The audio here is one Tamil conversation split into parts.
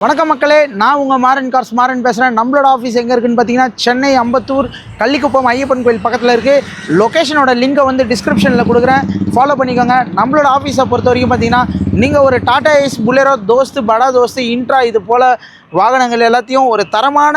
வணக்கம் மக்களே நான் உங்கள் மாறன் கார்ஸ் மாறன் பேசுகிறேன் நம்மளோட ஆஃபீஸ் எங்கே இருக்குன்னு பார்த்தீங்கன்னா சென்னை அம்பத்தூர் கள்ளிக்குப்பம் ஐயப்பன் கோயில் பக்கத்தில் இருக்குது லொக்கேஷனோட லிங்கை வந்து டிஸ்கிரிப்ஷனில் கொடுக்குறேன். ஃபாலோ பண்ணிக்கோங்க. நம்மளோட ஆஃபீஸை பொறுத்த வரைக்கும் பார்த்தீங்கன்னா நீங்கள் ஒரு டாடா ஏஸ் புலேரோ தோஸ்து படா தோஸ்து இன்ட்ரா இது போல் வாகனங்கள் எல்லாத்தையும் ஒரு தரமான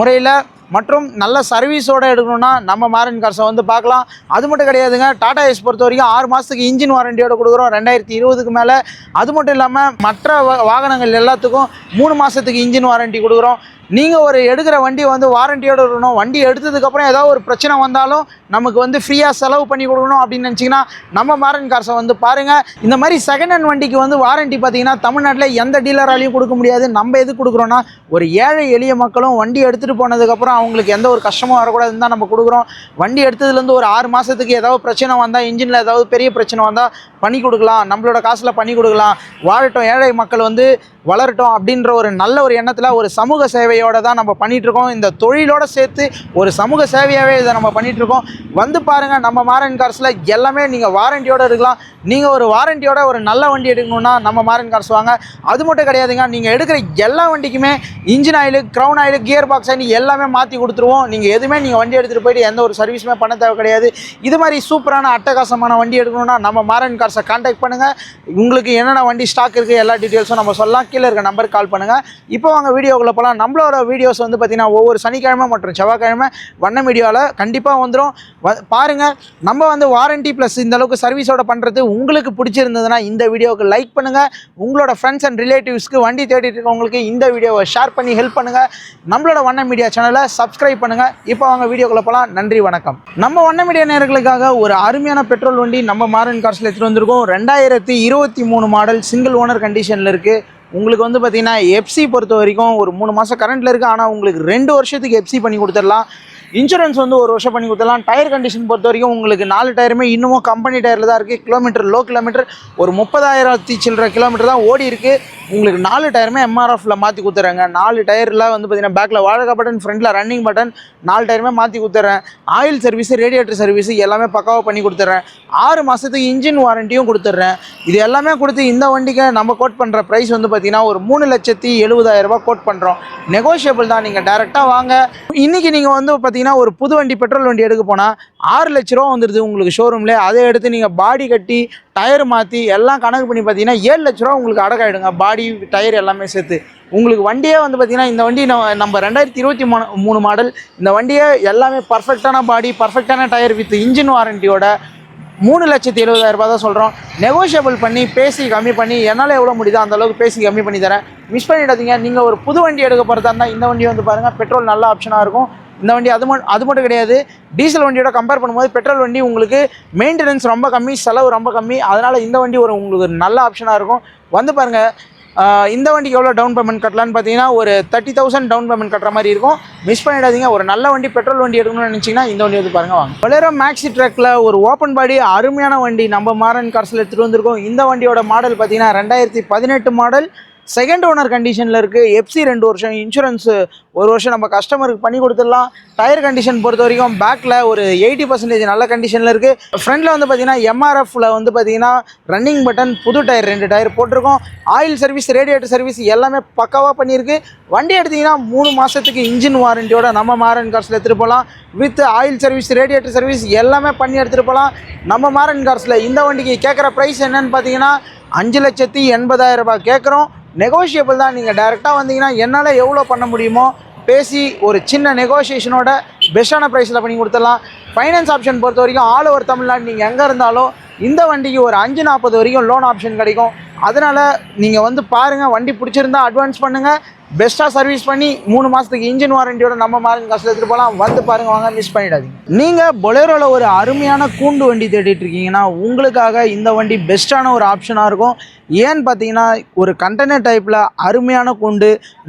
முறையில் மற்றும் நல்ல சர்வீஸோடு எடுக்கணும்னா நம்ம மாரன் கார்ஸை வந்து பார்க்கலாம். அது மட்டும் கிடையாதுங்க டாடா ஏஸ் பொறுத்த வரைக்கும் ஆறு மாதத்துக்கு இன்ஜின் வாரண்டியோட கொடுக்குறோம். ரெண்டாயிரத்தி இருபதுக்கு மேலே. அது மட்டும் இல்லாமல் மற்ற வாகனங்கள் எல்லாத்துக்கும் மூணு மாதத்துக்கு இன்ஜின் வாரண்டி கொடுக்குறோம். நீங்கள் ஒரு எடுக்கிற வண்டி வந்து வாரண்டியோடு இருக்கணும். வண்டி எடுத்ததுக்கப்புறம் ஏதாவது ஒரு பிரச்சனை வந்தாலும் நமக்கு வந்து ஃப்ரீயாக செலவு பண்ணி கொடுக்கணும் அப்படின்னு நினச்சிங்கன்னா நம்ம மாரன் கார்ஸை வந்து பாருங்கள் இந்த மாதிரி செகண்ட் ஹேண்ட் வண்டிக்கு வந்து வாரண்டி பார்த்தீங்கன்னா தமிழ்நாட்டில் எந்த டீலராலையும் கொடுக்க முடியாது. நம்ம எது கொடுக்குறோன்னா ஒரு ஏழை எளிய மக்களும் வண்டி எடுத்துகிட்டு போனதுக்கப்புறம் அவங்களுக்கு எந்த ஒரு கஷ்டமும் வரக்கூடாதுன்னு தான் நம்ம கொடுக்குறோம். வண்டி எடுத்ததுலேருந்து ஒரு ஆறு மாதத்துக்கு ஏதாவது பிரச்சனை வந்தால் இன்ஜினில் ஏதாவது பெரிய பிரச்சனை வந்தால் பண்ணி கொடுக்கலாம். நம்மளோட காசில் பண்ணி கொடுக்கலாம். வாழட்டும் ஏழை மக்கள் வந்து வளரட்டும் அப்படின்ற ஒரு நல்ல ஒரு எண்ணத்தில் ஒரு சமூக சேவையோடு தான் நம்ம பண்ணிகிட்ருக்கோம் இருக்கோம் இந்த தொழிலோடு சேர்த்து ஒரு சமூக சேவையாகவே இதை நம்ம பண்ணிகிட்ருக்கோம் இருக்கோம் வந்து பாருங்கள் நம்ம மாரன் கார்ஸில் எல்லாமே நீங்கள் வாரண்டியோடு இருக்கலாம். நீங்கள் ஒரு வாரண்டியோட ஒரு நல்ல வண்டி எடுக்கணும்னா நம்ம மாரன் கார்ஸ் வாங்க. அது மட்டும் கிடையாதுங்க நீங்கள் எடுக்கிற எல்லா வண்டிக்குமே engine oil crown oil gear box oil எல்லாமே மாற்றி கொடுத்துருவோம். நீங்கள் எதுவுமே நீங்கள் வண்டி எடுத்துகிட்டு போயிட்டு எந்த ஒரு சர்வீஸுமே பண்ண தேவை கிடையாது. இது மாதிரி சூப்பரான அட்டகாசமான வண்டி எடுக்கணும்னா நம்ம மாரன் கார்ஸை கான்டாக்ட் பண்ணுங்கள் உங்களுக்கு என்னென்ன வண்டி ஸ்டாக் இருக்குது எல்லா டீட்டெயில்ஸும் நம்ம சொல்லலாம். கீழே இருக்க நம்பருக்கு கால் பண்ணுங்கள் இப்போ வாங்க வீடியோக்குள்ளே போகலாம் நம்மளோட வீடியோஸ் வந்து பார்த்திங்கன்னா ஒவ்வொரு சனிக்கிழமை மற்றும் செவ்வாய்க்கிழமை வண்ண மீடியாவில் கண்டிப்பாக வந்துடும் வ பாருங்கள் நம்ம வந்து வாரண்ட்டி ப்ளஸ் இந்த அளவுக்கு சர்வீஸோட பண்ணுறது உங்களுக்கு பிடிச்சிருந்ததுன்னா இந்த வீடியோவுக்கு லைக் பண்ணுங்கள் உங்களோட ஃப்ரெண்ட்ஸ் அண்ட் ரிலேட்டிவ்ஸ்க்கு வண்டி தேடிட்டு இருக்கவங்களுக்கு இந்த வீடியோவை ஷேர் பண்ணி ஹெல்ப் பண்ணுங்கள் நம்மளோட வண்ண மீடியா சேனலை சப்ஸ்கிரைப் பண்ணுங்கள் இப்போ வாங்க வீடியோக்குள்ளே போகலாம் நன்றி வணக்கம். நம்ம வண்ண மீடியா நேர்களுக்காக ஒரு அருமையான பெட்ரோல் வண்டி நம்ம மாரன் கார்ஸில் எடுத்துகிட்டு வந்திருக்கோம். ரெண்டாயிரத்தி இருபத்தி மூணு மாடல் சிங்கிள் ஓனர் கண்டிஷனில் இருக்குது உங்களுக்கு வந்து பார்த்தீங்கன்னா எஃப்சி பொறுத்த வரைக்கும் ஒரு மூணு மாதம் கரண்ட்டில் இருக்குது ஆனால் உங்களுக்கு ரெண்டு வருஷத்துக்கு எஃப்சி பண்ணி கொடுத்துடலாம். இன்சூரன்ஸ் வந்து ஒரு வருஷம் பண்ணி கொடுத்துடலாம். டயர் கண்டிஷன் பொறுத்த வரைக்கும் உங்களுக்கு நாலு டயருமே இன்னமும் கம்பெனி டயரில் தான் இருக்குது கிலோமீட்டர் லோ கிலோமீட்டர் ஒரு முப்பதாயிரத்தி சில்லற கிலோமீட்டர் தான் ஓடி இருக்குது உங்களுக்கு நாலு டயருமே எம்ஆர்எஃப்ல மாற்றி கொடுத்துறேங்க. நாலு டயரில் வந்து பார்த்தீங்கன்னா பேக்கில் வாழகா பட்டன் ஃப்ரண்டில் ரன்னிங் பட்டன் நாலு டயருமே மாற்றி கொடுத்துட்றேன் ஆயில் சர்வீஸ் ரேடியேட்டர் சர்வீஸ் எல்லாமே பக்காவாக பண்ணி கொடுத்துட்றேன் ஆறு மாதத்துக்கு இன்ஜின் வாரண்டியும் கொடுத்துட்றேன் இது எல்லாமே கொடுத்து இந்த வண்டிக்கு நம்ம கோட் பண்ணுற ப்ரைஸ் வந்து பார்த்தீங்கன்னா ஒரு மூணு லட்சத்தி எழுபதாயிரரூபா கோட் பண்ணுறோம் நெகோஷியபிள் தான். நீங்கள் டேரெக்டாக வாங்க. இன்றைக்கி நீங்கள் வந்து பார்த்தீங்கன்னா ஒரு புது வண்டி பெட்ரோல் வண்டி எடுக்க போனால் ஆறு லட்ச ரூபா வந்துடுது உங்களுக்கு ஷோரூமில் அதை எடுத்து நீங்கள் பாடி கட்டி டயர் மாற்றி எல்லாம் கணக்கு பண்ணி பார்த்தீங்கன்னா ஏழு லட்ச ரூபா உங்களுக்கு அடக்காயிடுங்க. பாடி டயர் எல்லாமே சேர்த்து. உங்களுக்கு வண்டியே வந்து பார்த்தீங்கன்னா இந்த வண்டி நம்ம ரெண்டாயிரத்தி இருபத்தி மூணு மூணு மாடல் இந்த வண்டியே எல்லாமே பர்ஃபெக்டான பாடி பர்ஃபெக்டான டயர் வித் இன்ஜின் வாரண்டியோட மூணு லட்சத்தி எழுபதாயிரம் ரூபா தான் சொல்கிறோம் நெகோஷியபிள் பண்ணி பேசி கம்மி பண்ணி என்னால் எவ்வளோ முடியுதோ அந்த அளவுக்கு பேசி கம்மி பண்ணி தரேன். மிஸ் பண்ணிடாதீங்க. நீங்கள் ஒரு புது வண்டி எடுக்க போகிறதா இருந்தால் இந்த வண்டி வந்து பாருங்கள் பெட்ரோல் நல்ல ஆப்ஷனாக இருக்கும். இந்த வண்டி அது மட்டும் அது மட்டும் கிடையாது. டீசல் வண்டியோட கம்பேர் பண்ணும்போது பெட்ரோல் வண்டி உங்களுக்கு மெயின்டெனன்ஸ் ரொம்ப கம்மி செலவு ரொம்ப கம்மி. அதனால் இந்த வண்டி ஒரு உங்களுக்கு ஒரு நல்ல ஆப்ஷனாக இருக்கும். வந்து பாருங்கள் இந்த வண்டிக்கு எவ்வளோ டவுன் பேமெண்ட் கட்டலான்னு பார்த்தீங்கன்னா ஒரு தேர்ட்டி தௌசண்ட் டவுன் பேமெண்ட் கட்டுற மாதிரி இருக்கும். மிஸ் பண்ணிடாதீங்க ஒரு நல்ல வண்டி பெட்ரோல் வண்டி எடுக்கணும்னு நினச்சிங்கன்னா இந்த வண்டி வந்து பாருங்க வாங்க. வளர மேக்ஸி ட்ரக்கில் ஒரு ஓப்பன் பாடி அருமையான வண்டி. நம்ம மாரன் கார்ஸில் எடுத்துகிட்டு வந்திருக்கோம். இந்த வண்டியோட மாடல் பார்த்தீங்கன்னா ரெண்டாயிரத்தி பதினெட்டு மாடல் செகண்ட் ஓனர் கண்டிஷனில் இருக்குது எஃப்சி ரெண்டு வருஷம் இன்சூரன்ஸு ஒரு வருஷம் நம்ம கஸ்டமருக்கு பண்ணி கொடுத்துடலாம். டயர் கண்டிஷன் பொறுத்த வரைக்கும் பேக்கில் ஒரு எயிட்டி பர்சன்டேஜ் நல்ல கண்டிஷனில் இருக்குது ஃப்ரண்டில் வந்து பார்த்தீங்கன்னா எம்ஆர்எஃப்பில் வந்து பார்த்தீங்கன்னா ரன்னிங் பட்டன் புது டயர் ரெண்டு டயர் போட்டிருக்கோம். ஆயில் சர்வீஸ் ரேடியேட்டர் சர்வீஸ் எல்லாமே பக்காவாக பண்ணியிருக்கு. வண்டி எடுத்திங்கன்னா மூணு மாதத்துக்கு இன்ஜின் வாரண்டியோட நம்ம மாரன் கார்ஸில் எடுத்துகிட்டு போகலாம். With oil service radiator service எல்லாமே பண்ணி எடுத்துகிட்டு போகலாம். நம்ம மாரன் கார்ஸில் இந்த வண்டிக்கு கேட்குற ப்ரைஸ் என்னன்னு பார்த்தீங்கன்னா அஞ்சு லட்சத்தி எண்பதாயிரம் ரூபாய் கேட்குறோம் நெகோஷியபிள் தான். நீங்கள் டேரெக்டாக வந்தீங்கன்னா என்னால் எவ்வளோ பண்ண முடியுமோ பேசி ஒரு சின்ன நெகோஷியேஷனோட பெஸ்ட்டான ப்ரைஸில் பண்ணி கொடுத்துடலாம். ஃபைனான்ஸ் ஆப்ஷன் பொறுத்த வரைக்கும் ஆல் ஓவர் தமிழ்நாடு நீங்கள் எங்கே இருந்தாலும் இந்த வண்டிக்கு ஒரு அஞ்சு நாற்பது வரைக்கும் லோன் ஆப்ஷன் கிடைக்கும். அதனால் நீங்கள் வந்து பாருங்கள் வண்டி பிடிச்சிருந்தா அட்வான்ஸ் பண்ணுங்கள் பெஸ்ட்டாக சர்வீஸ் பண்ணி மூணு மாதத்துக்கு இன்ஜின் வாரண்டியோட நம்ம மாரன் காசில் எடுத்துகிட்டு போகலாம் வந்து பாருங்கள் வாங்க மிஸ் பண்ணிடாதீங்க. நீங்கள் பொலேரோவில் ஒரு அருமையான கூண்டு வண்டி தேடிட்டு இருக்கீங்கன்னா உங்களுக்காக இந்த வண்டி பெஸ்ட்டான ஒரு ஆப்ஷனாக இருக்கும். ஏன்னு பார்த்தீங்கன்னா ஒரு கண்டெய்னர் டைப்பில் அருமையான கூண்டு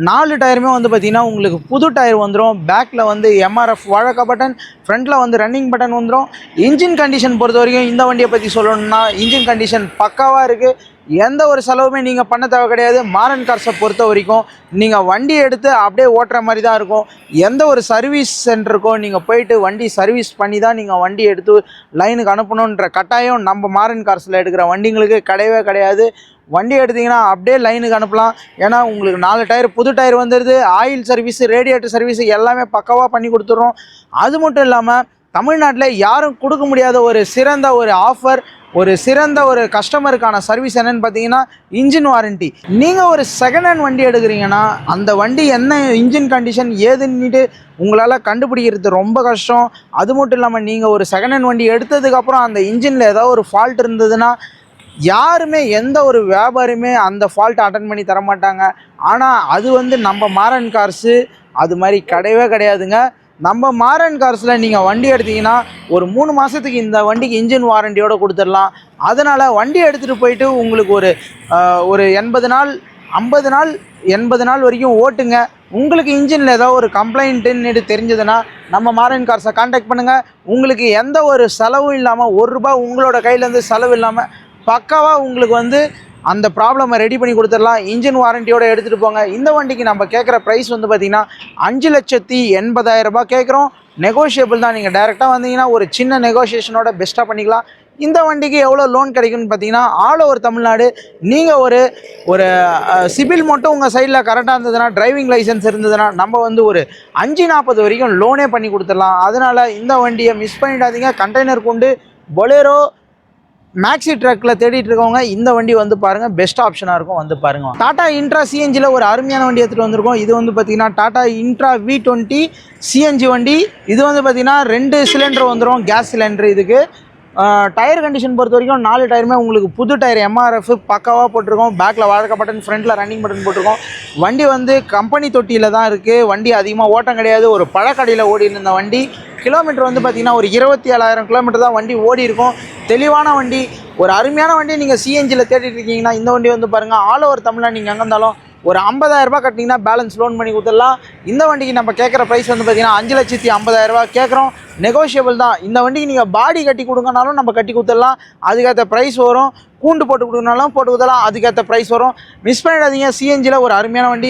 நாலு டயருமே வந்து பார்த்திங்கன்னா உங்களுக்கு புது டயர் வந்துடும் பேக்கில் வந்து எம்ஆர்எஃப் வழக்க பட்டன் ஃப்ரண்ட்டில் வந்து ரன்னிங் பட்டன் வந்துடும் இன்ஜின் கண்டிஷன் பொறுத்த வரைக்கும் இந்த வண்டியை பற்றி சொல்லணும்னா இன்ஜின் கண்டிஷன் பக்காவாக இருக்குது எந்த ஒரு செலவுமே நீங்கள் பண்ண தேவை கிடையாது. மாரன் கார்ஸை பொறுத்த வரைக்கும் நீங்கள் வண்டி எடுத்து அப்படியே ஓட்டுற மாதிரி தான் இருக்கும். எந்த ஒரு சர்வீஸ் சென்டருக்கும் நீங்கள் போயிட்டு வண்டி சர்வீஸ் பண்ணி தான் நீங்கள் வண்டி எடுத்து லைனுக்கு அனுப்பணுன்ற கட்டாயம் நம்ம மாரன் கார்ஸில் எடுக்கிற வண்டிங்களுக்கு கிடையவே கிடையாது. வண்டி எடுத்தீங்கன்னா அப்படியே லைனுக்கு அனுப்பலாம். ஏன்னா உங்களுக்கு நாலு டயர் புது டயர் வந்துடுது ஆயில் சர்வீஸு ரேடியேட்டர் சர்வீஸு எல்லாமே பக்கவாக பண்ணி கொடுத்துட்றோம். அது மட்டும் இல்லாமல் தமிழ்நாட்டில் யாரும் கொடுக்க முடியாத ஒரு சிறந்த ஒரு ஆஃபர் ஒரு சிறந்த ஒரு கஸ்டமருக்கான சர்வீஸ் என்னன்னு பார்த்தீங்கன்னா இன்ஜின் வாரண்டி நீங்கள் ஒரு செகண்ட் ஹேண்ட் வண்டி எடுக்கிறீங்கன்னா அந்த வண்டி என்ன இன்ஜின் கண்டிஷன் ஏதுன்னுட்டு உங்களால் கண்டுபிடிக்கிறது ரொம்ப கஷ்டம். அது மட்டும் இல்லாமல் நீங்கள் ஒரு செகண்ட் ஹேண்ட் வண்டி எடுத்ததுக்கப்புறம் அந்த இன்ஜினில் ஏதாவது ஒரு ஃபால்ட் இருந்ததுன்னா யாருமே எந்த ஒரு வியாபாரியுமே அந்த ஃபால்ட்டை அட்டன் பண்ணி தர மாட்டாங்க ஆனால் அது வந்து நம்ம மாரன் கார்ஸு அது மாதிரி கிடையவே கிடையாதுங்க. நம்ம மாரன் கார்ஸில் நீங்கள் வண்டி எடுத்தீங்கன்னா ஒரு மூணு மாதத்துக்கு இந்த வண்டிக்கு இன்ஜின் வாரண்டியோடு கொடுத்துடலாம். அதனால் வண்டி எடுத்துகிட்டு போயிட்டு உங்களுக்கு ஒரு ஒரு எண்பது நாள் ஐம்பது நாள் எண்பது நாள் வரைக்கும் ஓட்டுங்க. உங்களுக்கு இன்ஜினில் ஏதோ ஒரு கம்ப்ளைண்ட்டுன்னு தெரிஞ்சதுன்னா நம்ம மாரன் கார்ஸை காண்டாக்ட் பண்ணுங்கள் உங்களுக்கு எந்த ஒரு செலவும் இல்லாமல் ஒரு ரூபாய் உங்களோட கையிலேருந்து செலவு இல்லாமல் பக்காவாக உங்களுக்கு வந்து அந்த ப்ராப்ளமை ரெடி பண்ணி கொடுத்துடலாம். இன்ஜின் வாரண்டியோட எடுத்துகிட்டு போங்க. இந்த வண்டிக்கு நம்ம கேட்குற ப்ரைஸ் வந்து பார்த்திங்கன்னா அஞ்சு லட்சத்தி எண்பதாயிரரூபா கேட்குறோம். நெகோஷியபிள் தான். நீங்கள் டேரெக்டாக வந்தீங்கன்னா ஒரு சின்ன நெகோஷியேஷனோட பெஸ்ட்டாக பண்ணிக்கலாம். இந்த வண்டிக்கு எவ்வளோ லோன் கிடைக்கும்னு பார்த்தீங்கன்னா ஆல் ஓவர் தமிழ்நாடு. நீங்கள் ஒரு ஒரு சிபில் மட்டும் உங்கள் சைடில் கரெக்டாக இருந்ததுன்னா டிரைவிங் லைசன்ஸ் இருந்ததுன்னா நம்ம வந்து ஒரு அஞ்சு நாற்பது வரைக்கும் லோனே பண்ணி கொடுத்துடலாம். அதனால் இந்த வண்டியை மிஸ் பண்ணிடாதீங்க. கண்டெய்னர் கொண்டு பொலேரோ மேக்ஸி ட்ரக்கில் தேடிட்டு இருக்கவங்க இந்த வண்டி வந்து பாருங்கள் பெஸ்ட் ஆப்ஷனாக இருக்கும். வந்து பாருங்க. டாடா இன்ட்ரா சிஎன்ஜியில் ஒரு அருமையான வண்டி எடுத்துகிட்டு வந்திருக்கோம். இது வந்து பார்த்தீங்கன்னா Tata Intra V twenty CNG வண்டி. இது வந்து பார்த்தீங்கன்னா ரெண்டு சிலிண்டர் வந்துடும் கேஸ் சிலிண்டர் இதுக்கு. டயர் கண்டிஷன் பொறுத்த வரைக்கும் நாலு டயருமே உங்களுக்கு புது டயர் எம்ஆர்எஃப் பக்காவாக போட்டிருக்கோம். பேக்கில் வாழ்க்கை பட்டன் ஃப்ரண்ட்டில் ரன்னிங் பட்டன் போட்டிருக்கோம். வண்டி வந்து கம்பெனி தொட்டியில் தான் இருக்குது வண்டி அதிகமாக ஓட்டம் கிடையாது. ஒரு பழக்கடையில் ஓடி இருந்த வண்டி. கிலோமீட்டர் வந்து பார்த்தீங்கன்னா ஒரு இருபத்தி ஏழாயிரம் கிலோமீட்டர் தான் வண்டி ஓடி இருக்கும். தெளிவான வண்டி ஒரு அருமையான வண்டி நீங்கள் சிஎன்ஜியில் தேடிட்டு இருக்கீங்கன்னா இந்த வண்டி வந்து பாருங்கள் ஆல் ஓவர் தமிழ்நாடு நீங்கள் எங்கே இருந்தாலும் ஒரு 50000 ரூபாய் கட்டினீங்கன்னா பேலன்ஸ் லோன் பண்ணி கொடுத்துடலாம். இந்த வண்டிக்கு நம்ம கேட்குற ப்ரைஸ் வந்து பார்த்தீங்கன்னா அஞ்சு லட்சத்தி ஐம்பதாயிரரூபா கேட்குறோம். நெகோஷியபிள் தான். இந்த வண்டிக்கு நீங்கள் பாடி கட்டி கொடுங்கனாலும் நம்ம கட்டி கொடுத்துடலாம். அதுக்கேற்ற ப்ரைஸ் வரும். கூண்டு போட்டு கொடுக்கனாலும் போட்டு கொடுத்தலாம் அதுக்கேற்ற ப்ரைஸ் வரும். மிஸ் பண்ணிடாதீங்க. சிஎன்ஜியில் ஒரு அருமையான வண்டி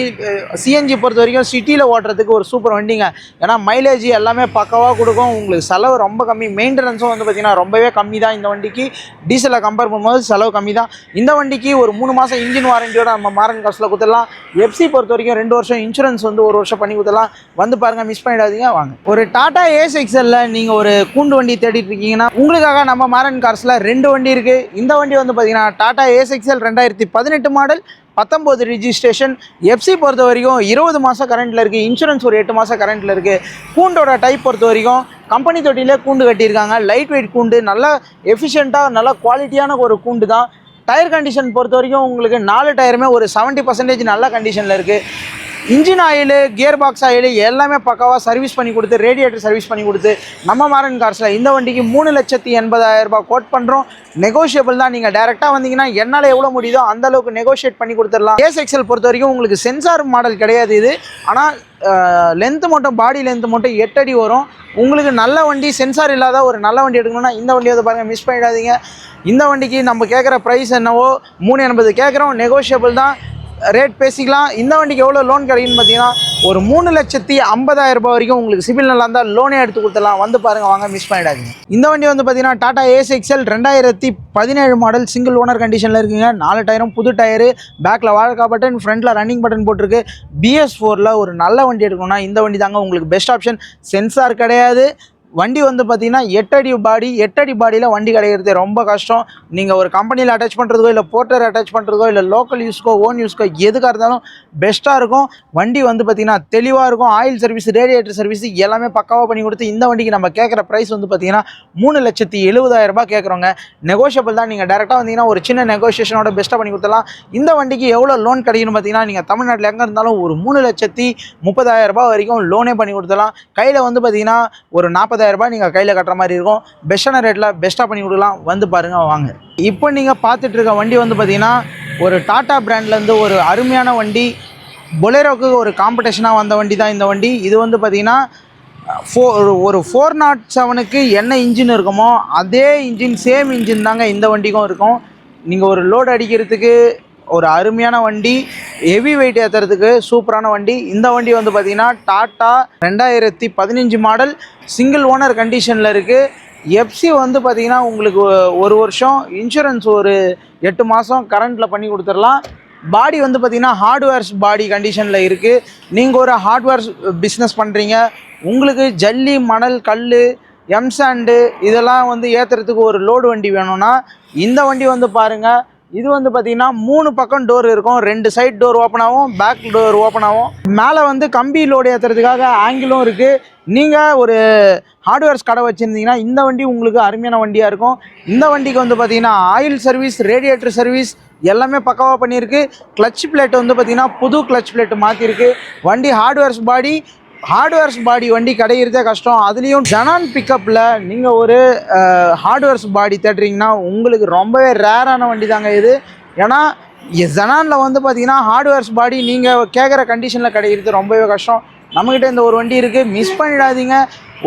சிஎன்ஜி பொறுத்த வரைக்கும் சிட்டியில் ஓட்டுறதுக்கு ஒரு சூப்பர் வண்டிங்க. ஏன்னா மைலேஜ் எல்லாமே பக்காவாக கொடுக்கும். உங்களுக்கு செலவு ரொம்ப கம்மி. மெயின்டெனன்ஸும் வந்து பார்த்திங்கன்னா ரொம்பவே கம்மி தான் இந்த வண்டிக்கு. டீசலை கம்பேர் பண்ணும்போது செலவு கம்மி தான். இந்த வண்டிக்கு ஒரு மூணு மாதம் இன்ஜின் வாரண்டியோட நம்ம மாரன் காசில் கொடுத்துடலாம். எஃப்சி பொறுத்த வரைக்கும் ரெண்டு வருஷம் இன்சூரன்ஸ் வந்து ஒரு வருஷம் பண்ணி கொடுத்துடலாம். வந்து பாருங்கள் மிஸ் பண்ணிடாதீங்க. வாங்க. ஒரு டாடா ஏஸ் இல்லை நீங்கள் ஒரு கூண்டு வண்டி தேடிட்டு இருக்கீங்கன்னா உங்களுக்காக நம்ம மாரன் கார்ஸில் ரெண்டு வண்டி இருக்குது இந்த வண்டி வந்து பார்த்தீங்கன்னா டாடா ஏஸ் ரெண்டாயிரத்தி பதினெட்டு மாடல் பத்தொம்போது ரிஜிஸ்ட்ரேஷன் எஃப்சி பொறுத்த வரைக்கும் இருபது மாதம் கரண்ட்டில் இருக்குது இன்சூரன்ஸ் ஒரு எட்டு மாதம் கரண்ட்டில் இருக்குது கூண்டோட டைப் பொறுத்த வரைக்கும் கம்பெனி தொட்டியிலே கூண்டு கட்டியிருக்காங்க. லைட் வெயிட் கூண்டு நல்ல எஃபிஷியண்ட்டாக நல்ல குவாலிட்டியான ஒரு கூண்டு தான். டயர் கண்டிஷன் பொறுத்த வரைக்கும் உங்களுக்கு நாலு டயருமே ஒரு 70% பர்சன்டேஜ் நல்ல கண்டிஷனில் இருக்குது engine oil gear box oil எல்லாமே பக்காவாக சர்வீஸ் பண்ணி கொடுத்து ரேடியேட்டர் சர்வீஸ் பண்ணி கொடுத்து நம்ம மாரன் கார்ஸில் இந்த வண்டிக்கு மூணு லட்சத்தி எண்பதாயிரம் ரூபாய் கோட் பண்ணுறோம் நெகோஷியபிள் தான். நீங்கள் டேரெக்டாக வந்தீங்கன்னா என்னால் எவ்வளோ முடியுதோ அந்த அளவுக்கு நெகோஷியேட் பண்ணி கொடுத்துடலாம். ஏஸ் எக்ஸல் பொறுத்த வரைக்கும் உங்களுக்கு சென்சார் மாடல் கிடையாது இது. ஆனால் லென்த்து மட்டும் பாடி லென்த்து மட்டும் எட்டடி வரும். உங்களுக்கு நல்ல வண்டி சென்சார் இல்லாத ஒரு நல்ல வண்டி எடுக்கணும்னா இந்த வண்டியை பாருங்கள் மிஸ் பண்ணிடாதீங்க. இந்த வண்டிக்கு நம்ம கேட்குற ப்ரைஸ் என்னவோ மூணு எண்பது கேட்குறோம் நெகோஷியபிள் தான். ரேட் பேசிக்கலாம். இந்த வண்டிக்கு எவ்வளோ லோன் கிடைக்குன்னு பார்த்தீங்கன்னா ஒரு மூணு லட்சத்தி ஐம்பதாயிரம் ரூபாய் வரைக்கும் உங்களுக்கு சிபில் நல்லா இருந்தால் லோனே எடுத்து கொடுத்துடலாம். வந்து பாருங்கள் வாங்க மிஸ் பண்ணிடாதீங்க. இந்த வண்டி வந்து பார்த்தீங்கன்னா டாடா ஏஸ் எக்ஸல் ரெண்டாயிரத்தி பதினேழு மாடல் சிங்கிள் ஓனர் கண்டிஷனில் இருக்குங்க. நாலு டயரும் புது டயரு பேக்கில் வாழ்க்கா பட்டன் ஃப்ரண்ட்டில் ரன்னிங் பட்டன் போட்டிருக்கு. பிஎஸ் ஃபோரில் ஒரு நல்ல வண்டி எடுக்கணும்னா இந்த வண்டி தாங்க உங்களுக்கு பெஸ்ட் ஆப்ஷன் சென்சார் கிடையாது. வண்டி வந்து பார்த்தீங்கன்னா எட்டடி பாடி எட்டடி பாடியில் வண்டி கிடைக்கிறது ரொம்ப கஷ்டம். நீங்கள் ஒரு கம்பெனியில் அட்டாச் பண்ணுறதுக்கோ இல்லை போர்ட்டர் அட்டாச் பண்ணுறதுக்கோ இல்லை லோக்கல் யூஸ்க்கோ ஓன் யூஸ்க்கோ எதுக்காக இருந்தாலும் பெஸ்ட்டாக இருக்கும். வண்டி வந்து பார்த்தீங்கன்னா தெளிவாக இருக்கும். ஆயில் சர்வீஸ் ரேடியேட்டர் சர்வீஸ் எல்லாமே பக்காவாக பண்ணி கொடுத்து இந்த வண்டிக்கு நம்ம கேட்குற ப்ரைஸ் வந்து பார்த்தீங்கன்னா மூணு லட்சத்தி எழுபதாயிரரூபா கேட்குறோங்க நெகோஷியபிள் தான். நீங்கள் டேரெக்டாக வந்தீங்கன்னா ஒரு சின்ன நெகோஷியேஷனோட பெஸ்ட்டாக பண்ணி கொடுத்தலாம் இந்த வண்டிக்கு எவ்வளோ லோன் கிடைக்குன்னு பார்த்தீங்கன்னா நீங்கள் தமிழ்நாட்டில் எங்கே இருந்தாலும் ஒரு மூணு லட்சத்தி முப்பதாயிரரூபா வரைக்கும் லோனே பண்ணி கொடுத்தலாம் கையில் வந்து பார்த்தீங்கன்னா ஒரு நாற்பதாயிரம் ரூபாய் நீங்கள் கையில் கட்டுற மாதிரி இருக்கும். பெஸ்ட்டான ரேட்டில் பெஸ்ட்டாக பண்ணி கொடுக்கலாம் வந்து பாருங்கள் வாங்க. இப்போ நீங்கள் பார்த்துட்டு இருக்க வண்டி வந்து பார்த்தீங்கன்னா ஒரு டாட்டா பிராண்ட்லேருந்து ஒரு அருமையான வண்டி. பொலேரோக்கு ஒரு காம்படிஷனாக வந்த வண்டி தான் இந்த வண்டி. இது வந்து பார்த்தீங்கன்னா ஃபோ ஒரு ஃபோர் நாட் செவனுக்கு என்ன இன்ஜின் இருக்குமோ அதே இன்ஜின் சேம் இன்ஜின் தாங்க இந்த வண்டிக்கும் இருக்கும். நீங்கள் ஒரு லோடு அடிக்கிறதுக்கு ஒரு அருமையான வண்டி ஹெவி வெயிட் ஏற்றுறதுக்கு சூப்பரான வண்டி. இந்த வண்டி வந்து பார்த்தீங்கன்னா டாட்டா ரெண்டாயிரத்தி பதினஞ்சு மாடல் சிங்கிள் ஓனர் கண்டிஷனில் இருக்குது எஃப்சி வந்து பார்த்தீங்கன்னா உங்களுக்கு ஒரு வருஷம் இன்சூரன்ஸ் ஒரு எட்டு மாதம் கரண்ட்டில் பண்ணி கொடுத்துடலாம். பாடி வந்து பார்த்திங்கன்னா ஹார்ட்வேர்ஸ் பாடி கண்டிஷனில் இருக்குது நீங்கள் ஒரு ஹார்ட்வேர்ஸ் பிஸ்னஸ் பண்ணுறீங்க உங்களுக்கு ஜல்லி மணல் கல் எம்சாண்டு இதெல்லாம் வந்து ஏற்றுறதுக்கு ஒரு லோடு வண்டி வேணும்னா இந்த வண்டி வந்து பாருங்கள் இது வந்து பார்த்தீங்கன்னா மூணு பக்கம் டோர் இருக்கும். ரெண்டு சைட் டோர் ஓப்பன் ஆகும் பேக் டோர் ஓப்பன் ஆகும். மேலே வந்து கம்பி லோடு ஏற்றுறதுக்காக ஆங்கிளும் இருக்குது நீங்கள் ஒரு ஹார்ட்வேர்ஸ் கடை வச்சுருந்தீங்கன்னா இந்த வண்டி உங்களுக்கு அருமையான வண்டியாக இருக்கும். இந்த வண்டிக்கு வந்து பார்த்தீங்கன்னா ஆயில் சர்வீஸ் ரேடியேட்டர் சர்வீஸ் எல்லாமே பக்காவாக பண்ணியிருக்கு. கிளச் பிளேட் வந்து பார்த்தீங்கன்னா புது கிளச் பிளேட் மாற்றிருக்கு வண்டி ஹார்ட்வேர்ஸ் பாடி ஹார்ட்வேர்ஸ் பாடி வண்டி கிடைக்கிறதே கஷ்டம். அதுலேயும் ஜனான் பிக்கப்பில் நீங்கள் ஒரு ஹார்ட்வேர்ஸ் பாடி தேடுறீங்கன்னா உங்களுக்கு ரொம்பவே ரேரான வண்டி தாங்க இது. ஏன்னா ஜனானில் வந்து பார்த்தீங்கன்னா ஹார்ட்வேர்ஸ் பாடி நீங்கள் கேட்குற கண்டிஷனில் கிடைக்கிறது ரொம்பவே கஷ்டம். நம்மக்கிட்ட இந்த ஒரு வண்டி இருக்குது மிஸ் பண்ணிடாதீங்க.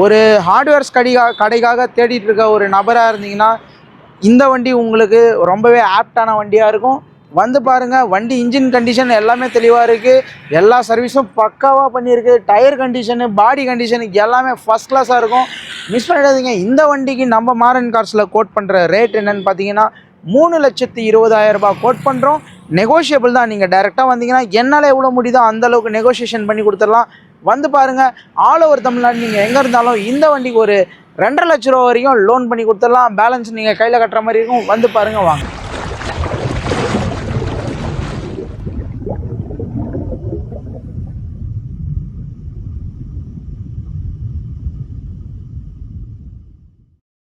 ஒரு ஹார்ட்வேர்ஸ் கடிகா கடைக்காக தேடிட்டு இருக்க ஒரு நபராக இருந்தீங்கன்னா இந்த வண்டி உங்களுக்கு ரொம்பவே ஆப்டான வண்டியாக இருக்கும். வந்து பாருங்கள் வண்டி இன்ஜின் கண்டிஷன் எல்லாமே தெளிவாக இருக்குது எல்லா சர்வீஸும் பக்காவாக பண்ணியிருக்கு. டயர் கண்டிஷனு பாடி கண்டிஷனு எல்லாமே ஃபஸ்ட் கிளாஸாக இருக்கும். மிஸ் பண்ணிடாதீங்க. இந்த வண்டிக்கு நம்ம மாரன் கார்ஸில் கோட் பண்ணுற ரேட் என்னன்னு பார்த்தீங்கன்னா மூணு லட்சத்து இருபதாயிரரூபா கோட் பண்ணுறோம் நெகோஷியபிள் தான். நீங்கள் டைரெக்டாக வந்தீங்கன்னா என்னால் எவ்வளோ முடியுதோ அந்தளவுக்கு நெகோஷியேஷன் பண்ணி கொடுத்துடலாம். வந்து பாருங்கள் ஆல் ஓவர் தமிழ்நாடு நீங்கள் எங்கே இருந்தாலும் இந்த வண்டிக்கு ஒரு ரெண்டரை லட்ச ரூபா வரைக்கும் லோன் பண்ணி கொடுத்துடலாம். பேலன்ஸ் நீங்கள் கையில் கட்டுற மாதிரி இருக்கும். வந்து பாருங்கள் வாங்க.